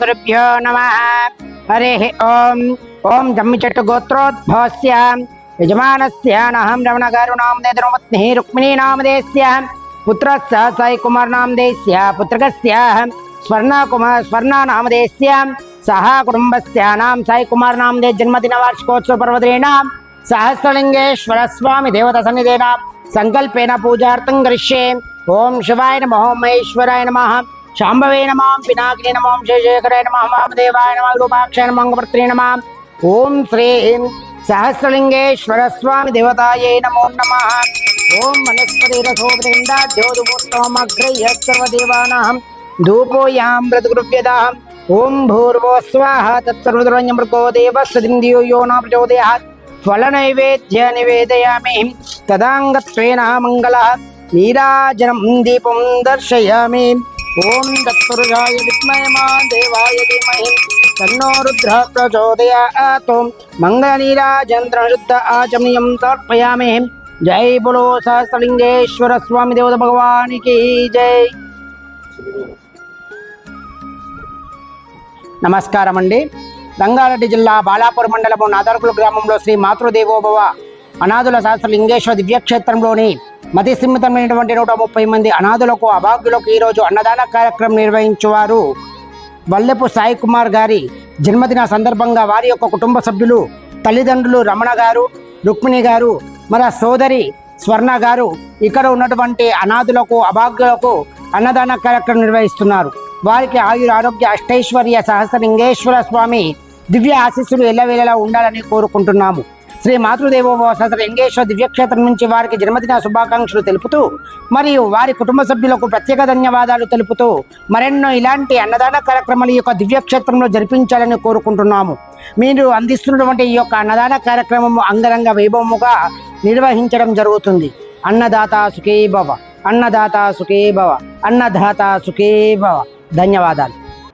గురుభ్యో నమ హరి ఓం ఓం జమ్మి చెట్టు గోత్రోద్భవస్య యజమానస్య నహం రమణ గారు నామదే ధర్మపత్ని రుక్మిణీ నామదేస్య పుత్రస్య సాయి కుమార్ నామదేస్య పుత్రకస్య స్వర్ణ కుమార్ స్వర్ణ నామదేస్య సహ కుటుంబస్య నాం శాంభవే నమాం పినాకిని నమాం ఓం శేషేఖరాయ నమ వామదేవాయ నమ రూపాక్షాయ నమ అంగపత్రే ఓం శ్రీ సహస్రలింగేశ్వర స్వామి దేవతాయే నమో నమ ఓం వనస్పతిరసోపతిందాద్యోదుమూర్తమగ్రయ్య సర్వదేవానాం ధూపోయాం మృతగృవ్యదాం ఓం భూర్వో స్వాహ తత్సర్వద్రవణ్యమృగో దేవస్వదిందియో యో నా ప్రచోదయాత్ ఫలనైవేద్య నివేదయామి తదాంగత్వేన మంగళ నీరాజనం దీపం దర్శయామి ఓం తత్పురుషాయ విద్మయమా దేవాయ ధీమహి. తన్నో రుద్ర ప్రచోదయాత్. మంగళనీరాజంద్ర శుద్ధ ఆచమనీయం తర్పయామి జై బులో సహస్రలింగేశ్వర స్వామి దేవత భగవానికి జై. నమస్కారం అండి రంగారెడ్డి జిల్లా బాలాపూర్ మండలము నాదర్కుల గ్రామంలో శ్రీ మాతృదేవోభవ అనాథుల శాస్త్ర లింగేశ్వర దివ్యక్షేత్రంలోని మతి సిమ్మితమైనటువంటి నూట ముప్పై మంది అనాథులకు అభాగ్యులకు ఈరోజు అన్నదాన కార్యక్రమం నిర్వహించేవారు. వల్లెపు సాయి కుమార్ గారి జన్మదిన సందర్భంగా వారి యొక్క కుటుంబ సభ్యులు తల్లిదండ్రులు రమణ గారు రుక్మిణి గారు మన సోదరి స్వర్ణ గారు ఇక్కడ ఉన్నటువంటి అనాథులకు అభాగ్యులకు అన్నదాన కార్యక్రమం నిర్వహిస్తున్నారు. వారికి ఆయుర ఆరోగ్య అష్టైశ్వర్య సహస్రలింగేశ్వర స్వామి దివ్య ఆశీస్సులు ఎల్లవేళలా ఉండాలని కోరుకుంటున్నాము. శ్రీ మాతృదేవోభవ సహస్ర లింగేశ్వర దివ్యక్షేత్రం నుంచి వారికి జన్మదిన శుభాకాంక్షలు తెలుపుతూ మరియు వారి కుటుంబ సభ్యులకు ప్రత్యేక ధన్యవాదాలు తెలుపుతూ మరెన్నో ఇలాంటి అన్నదాన కార్యక్రమాలు ఈ యొక్క దివ్యక్షేత్రంలో జరిపించాలని కోరుకుంటున్నాము. మీరు అందిస్తున్నటువంటి ఈ యొక్క అన్నదాన కార్యక్రమము అంగరంగ వైభవముగా నిర్వహించడం జరుగుతుంది. అన్నదాత సుఖీ భవ అన్నదాత సుఖీ భవ అన్నదాత సుఖీ భవ. ధన్యవాదాలు.